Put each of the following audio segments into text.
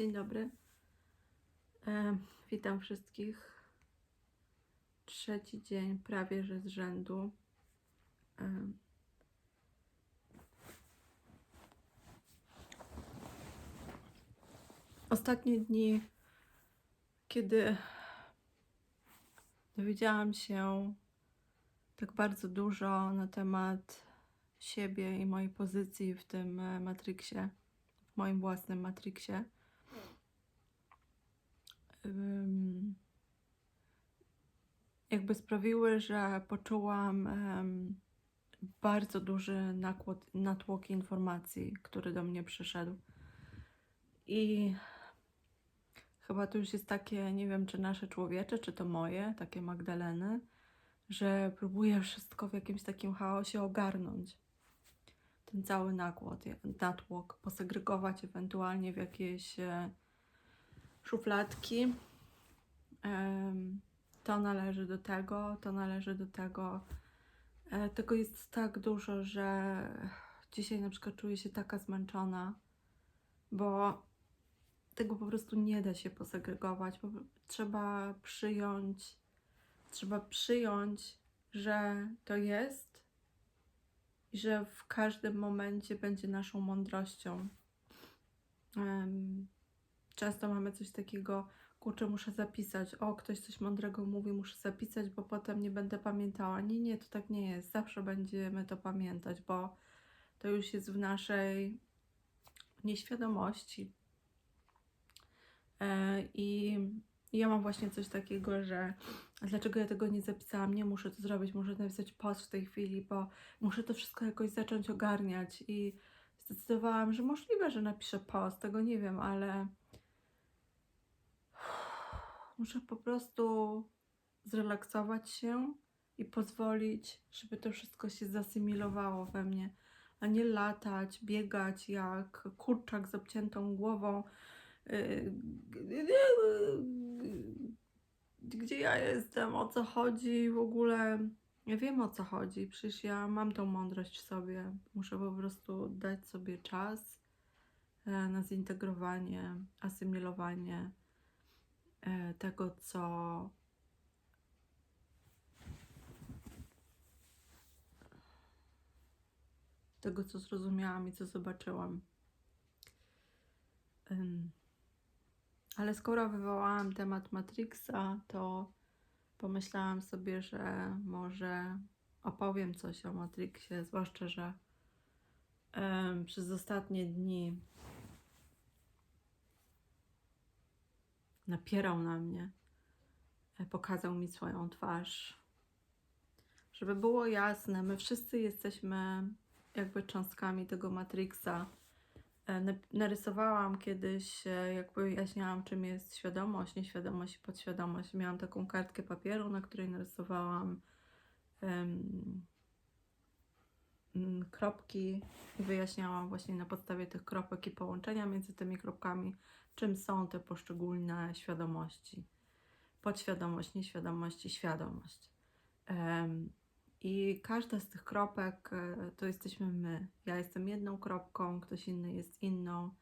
Dzień dobry. E, witam wszystkich. Trzeci dzień prawie że z rzędu. E, ostatnie dni, kiedy dowiedziałam się tak bardzo dużo na temat siebie i mojej pozycji w tym e, Matrixie, w moim własnym Matrixie. Jakby sprawiły, że poczułam bardzo duży nakład, natłok informacji, który do mnie przyszedł. I chyba to już jest takie, nie wiem, czy nasze człowiecze, czy to moje, takie Magdaleny, że próbuję wszystko w jakimś takim chaosie ogarnąć. Ten cały nakład, natłok, posegregować ewentualnie w jakieś e, szufladki. To należy do tego, to należy do tego. E, Tego jest tak dużo, że dzisiaj na przykład czuję się taka zmęczona, bo tego po prostu nie da się posegregować. Po- Trzeba przyjąć, trzeba przyjąć, że to jest i że w każdym momencie będzie naszą mądrością. Często mamy coś takiego, kurczę, muszę zapisać. O, ktoś coś mądrego mówi, muszę zapisać, bo potem nie będę pamiętała. Nie, nie, to tak nie jest. Zawsze będziemy to pamiętać, bo to już jest w naszej nieświadomości. E, I ja mam właśnie coś takiego, że dlaczego ja tego nie zapisałam? Nie muszę to zrobić, muszę napisać post w tej chwili, bo muszę to wszystko jakoś zacząć ogarniać. I zdecydowałam, że możliwe, że napiszę post, tego nie wiem, ale muszę po prostu zrelaksować się i pozwolić, żeby to wszystko się zasymilowało we mnie, a nie latać, biegać jak kurczak z obciętą głową. Yy, Gdzie ja jestem, o co chodzi, w ogóle ja wiem o co chodzi. Przecież ja mam tą mądrość w sobie. Muszę po prostu dać sobie czas e, na zintegrowanie, asymilowanie tego, co tego, co zrozumiałam i co zobaczyłam. Ale skoro wywołałam temat Matrixa, to pomyślałam sobie, że może opowiem coś o Matrixie, zwłaszcza, że przez ostatnie dni napierał na mnie, e, pokazał mi swoją twarz. Żeby było jasne, my wszyscy jesteśmy jakby cząstkami tego Matrixa. E, na- Narysowałam kiedyś, e, jak wyjaśniałam, czym jest świadomość, nieświadomość i podświadomość. Miałam taką kartkę papieru, na której narysowałam mm, kropki i wyjaśniałam właśnie na podstawie tych kropek i połączenia między tymi kropkami, czym są te poszczególne świadomości. Podświadomość, nieświadomość i świadomość. I każda z tych kropek e, to jesteśmy my. Ja jestem jedną kropką, ktoś inny jest inną,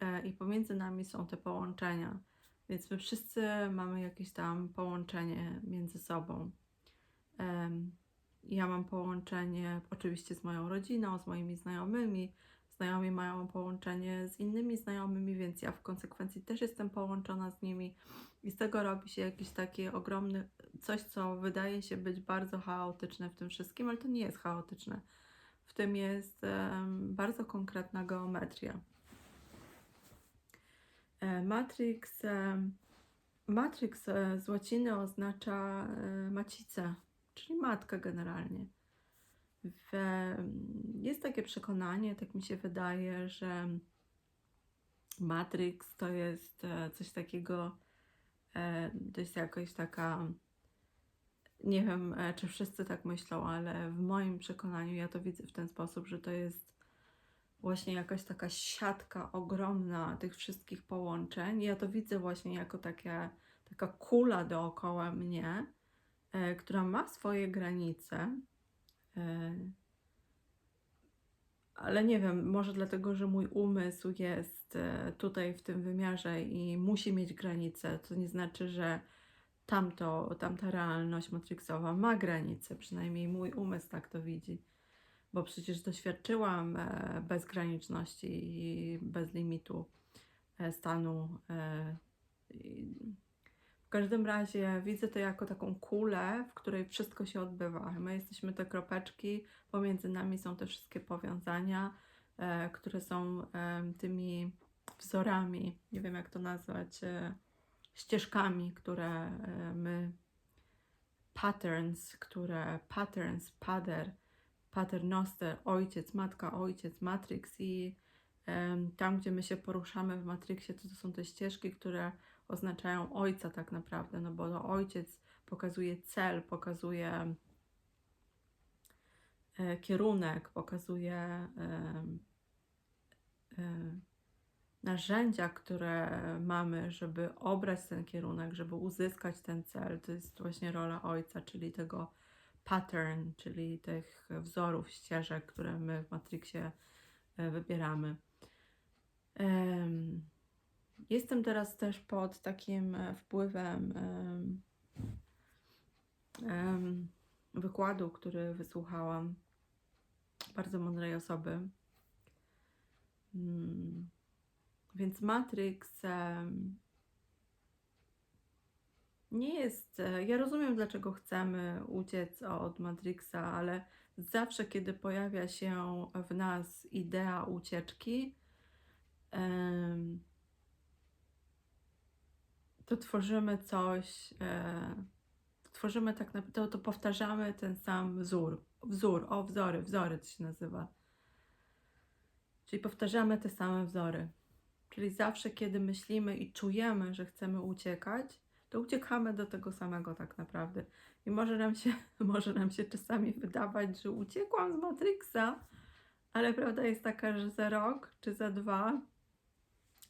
e, i pomiędzy nami są te połączenia. Więc my wszyscy mamy jakieś tam połączenie między sobą. Ja mam połączenie oczywiście z moją rodziną, z moimi znajomymi. Znajomi mają połączenie z innymi znajomymi, więc ja w konsekwencji też jestem połączona z nimi. I z tego robi się jakiś taki ogromny, coś, co wydaje się być bardzo chaotyczne w tym wszystkim, ale to nie jest chaotyczne. W tym jest em, bardzo konkretna geometria. E, Matrix, Matrix e, z łaciny oznacza e, macicę, czyli matkę generalnie. Jest takie przekonanie, tak mi się wydaje, że Matrix to jest e, coś takiego, e, to jest jakaś taka, nie wiem, e, czy wszyscy tak myślą, ale w moim przekonaniu ja to widzę w ten sposób, że to jest właśnie jakaś taka siatka ogromna tych wszystkich połączeń. Ja to widzę właśnie jako takie, taka kula dookoła mnie, która ma swoje granice. E, ale nie wiem, może dlatego, że mój umysł jest e, tutaj w tym wymiarze i musi mieć granice, to nie znaczy, że tamto, tamta realność matrixowa ma granice, przynajmniej mój umysł tak to widzi, bo przecież doświadczyłam e, bezgraniczności i bez limitu e, stanu. E, W każdym razie widzę to jako taką kulę, w której wszystko się odbywa. My jesteśmy te kropeczki, pomiędzy nami są te wszystkie powiązania, e, które są em, tymi wzorami, nie wiem jak to nazwać, e, ścieżkami, które e, my, patterns, które, patterns, pater, paternoster, ojciec, matka, ojciec, matrix i em, tam, gdzie my się poruszamy w matrixie, to, to są te ścieżki, które oznaczają ojca tak naprawdę, no bo to ojciec pokazuje cel, pokazuje e, kierunek, pokazuje em, e, narzędzia, które mamy, żeby obrać ten kierunek, żeby uzyskać ten cel. To jest właśnie rola ojca, czyli tego pattern, czyli tych wzorów, ścieżek, które my w Matrixie e, wybieramy. Em, Jestem teraz też pod takim e, wpływem em, em, wykładu, który wysłuchałam bardzo mądrej osoby. Mm, Więc Matrix em, nie jest. e, Ja rozumiem, dlaczego chcemy uciec od Matrixa, ale zawsze, kiedy pojawia się w nas idea ucieczki, em, to tworzymy coś, e, tworzymy tak naprawdę, to, to powtarzamy ten sam wzór. Wzór, o wzory, wzory to się nazywa. Czyli powtarzamy te same wzory. Czyli zawsze, kiedy myślimy i czujemy, że chcemy uciekać, to uciekamy do tego samego tak naprawdę. I może nam się, może nam się czasami wydawać, że uciekłam z Matrixa, ale prawda jest taka, że za rok czy za dwa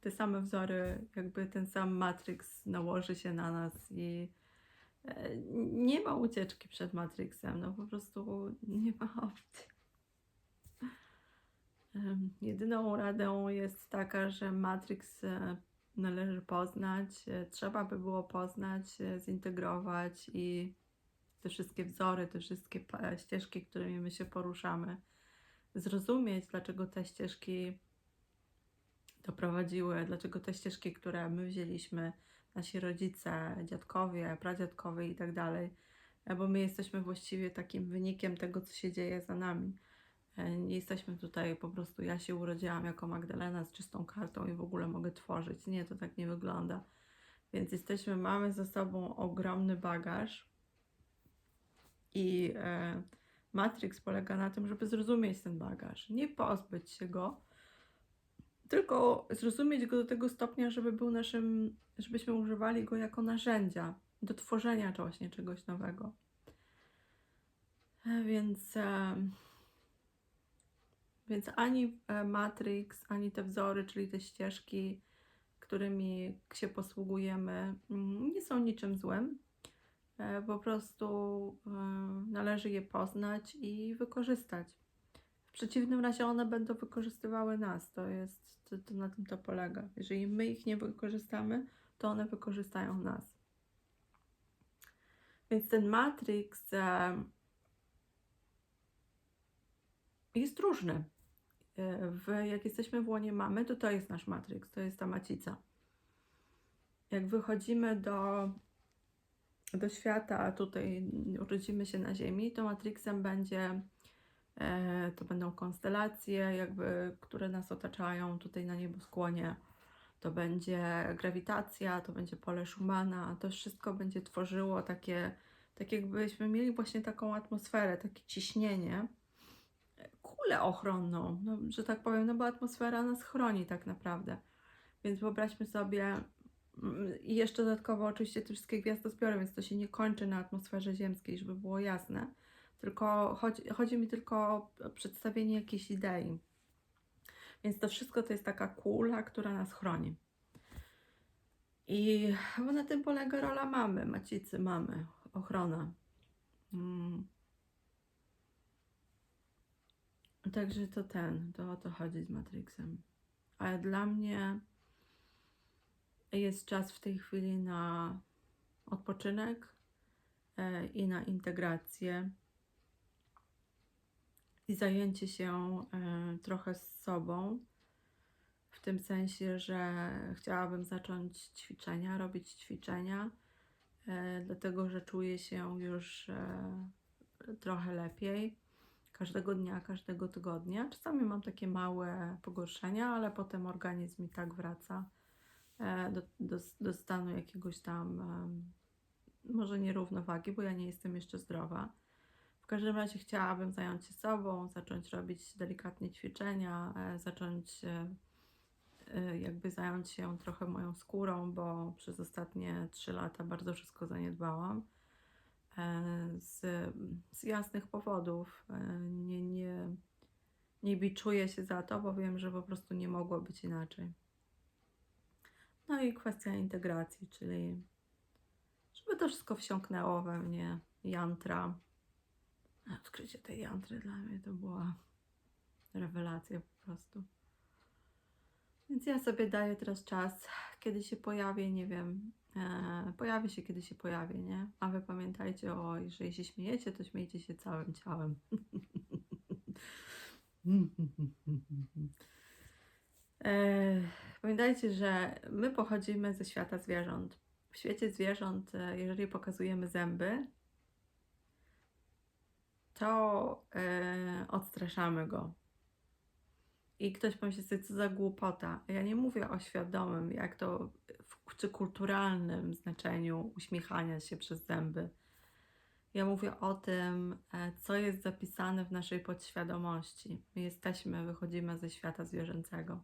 te same wzory, jakby ten sam Matrix nałoży się na nas i e, nie ma ucieczki przed Matrixem, no po prostu nie ma opcji. Jedyną radą jest taka, że Matrix e, należy poznać, e, trzeba by było poznać, zintegrować i te wszystkie wzory, te wszystkie ścieżki, którymi my się poruszamy, zrozumieć, dlaczego te ścieżki doprowadziły, dlaczego te ścieżki, które my wzięliśmy, nasi rodzice, dziadkowie, pradziadkowie i tak dalej, e, bo my jesteśmy właściwie takim wynikiem tego, co się dzieje za nami. E, Nie jesteśmy tutaj po prostu, ja się urodziłam jako Magdalena z czystą kartą i w ogóle mogę tworzyć. Nie, to tak nie wygląda. Więc jesteśmy, mamy ze sobą ogromny bagaż i e, Matrix polega na tym, żeby zrozumieć ten bagaż, nie pozbyć się go, tylko zrozumieć go do tego stopnia, żeby był naszym, żebyśmy używali go jako narzędzia do tworzenia właśnie czegoś nowego. E, Więc, e, więc ani e, Matrix, ani te wzory, czyli te ścieżki, którymi się posługujemy, mm, nie są niczym złym. Po prostu należy je poznać i wykorzystać. W przeciwnym razie one będą wykorzystywały nas. To jest, to, to na tym to polega. Jeżeli my ich nie wykorzystamy, to one wykorzystają nas. Więc ten Matrix e, jest różny. E, W, jak jesteśmy w łonie mamy, to to jest nasz Matrix, to jest ta macica. Jak wychodzimy do, do świata, tutaj urodzimy się na Ziemi, to Matrixem będzie to będą konstelacje, jakby, które nas otaczają tutaj na nieboskłonie. To będzie grawitacja, to będzie pole Schumana. To wszystko będzie tworzyło takie, tak jakbyśmy mieli właśnie taką atmosferę, takie ciśnienie, kulę ochronną, no, że tak powiem, no bo atmosfera nas chroni tak naprawdę. Więc wyobraźmy sobie, mm, i jeszcze dodatkowo oczywiście te wszystkie gwiazdozbiory, więc to się nie kończy na atmosferze ziemskiej, żeby było jasne tylko chodzi, chodzi mi tylko o przedstawienie jakiejś idei. Więc to wszystko to jest taka kula, która nas chroni. I na tym polega rola mamy, macicy mamy, ochrona. Mm. Także to ten, to o to chodzi z Matrixem. Ale dla mnie jest czas w tej chwili na odpoczynek e, i na integrację i zajęcie się e, trochę z sobą. W tym sensie, że chciałabym zacząć ćwiczenia, robić ćwiczenia, e, dlatego że czuję się już e, trochę lepiej każdego dnia, każdego tygodnia. Czasami mam takie małe pogorszenia, ale potem organizm mi tak wraca do, do, do stanu jakiegoś tam, może nierównowagi, bo ja nie jestem jeszcze zdrowa. Każdym razie chciałabym zająć się sobą, zacząć robić delikatnie ćwiczenia, e, zacząć e, e, jakby zająć się trochę moją skórą, bo przez ostatnie 3 lata bardzo wszystko zaniedbałam. Z, z jasnych powodów. Nie, nie, nie biczuję się za to, bo wiem, że po prostu nie mogło być inaczej. No i kwestia integracji, czyli żeby to wszystko wsiąknęło we mnie. Jantra. Odkrycie tej jantry dla mnie to była rewelacja po prostu. Więc ja sobie daję teraz czas, kiedy się pojawię, nie wiem, e, pojawi się, kiedy się pojawię, nie? A wy pamiętajcie, o, jeżeli się śmiejecie, to śmiejcie się całym ciałem. e, pamiętajcie, że my pochodzimy ze świata zwierząt. W świecie zwierząt, e, jeżeli pokazujemy zęby, to e, odstraszamy go. I ktoś pomyśli sobie, co za głupota. Ja nie mówię o świadomym, jak to w, czy kulturalnym znaczeniu uśmiechania się przez zęby. Ja mówię o tym, e, co jest zapisane w naszej podświadomości. My jesteśmy, wychodzimy ze świata zwierzęcego.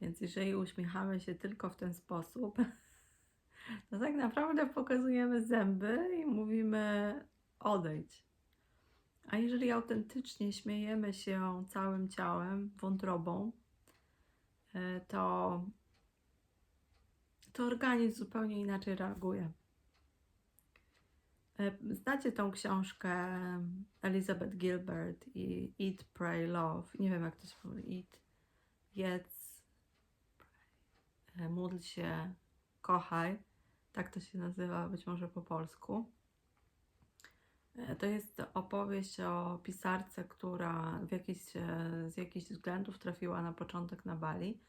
Więc jeżeli uśmiechamy się tylko w ten sposób, to tak naprawdę pokazujemy zęby i mówimy odejdź. A jeżeli autentycznie śmiejemy się całym ciałem, wątrobą, e, to, to organizm zupełnie inaczej reaguje. E, Znacie tą książkę Elizabeth Gilbert i Eat, Pray, Love. Nie wiem, jak to się mówi. Eat, jedz, e, módl się, kochaj. Tak to się nazywa, być może po polsku. E, To jest opowieść o pisarce, która w jakiś, e, z jakichś względów trafiła na początek na Bali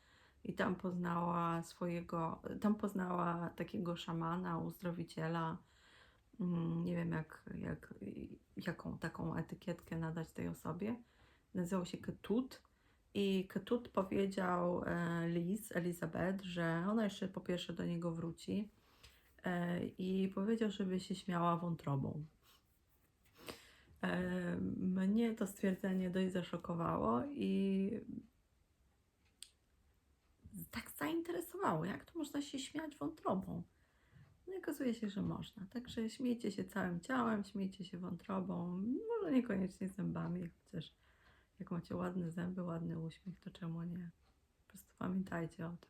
i tam poznała swojego, tam poznała takiego szamana, uzdrowiciela. Mm, Nie wiem, jak, jak, jaką taką etykietkę nadać tej osobie. Nazywał się Ketut. I Ketut powiedział e, Liz, Elizabeth, że ona jeszcze po pierwsze do niego wróci i powiedział, żeby się śmiała wątrobą. Mnie to stwierdzenie dość zaszokowało i tak zainteresowało, jak to można się śmiać wątrobą. No i okazuje się, że można. Także śmiejcie się całym ciałem, śmiejcie się wątrobą, może niekoniecznie zębami, chociaż jak macie ładne zęby, ładny uśmiech, to czemu nie? Po prostu pamiętajcie o tym.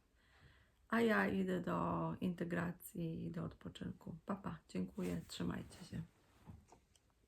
A ja idę do integracji i do odpoczynku. Papa, dziękuję, trzymajcie się.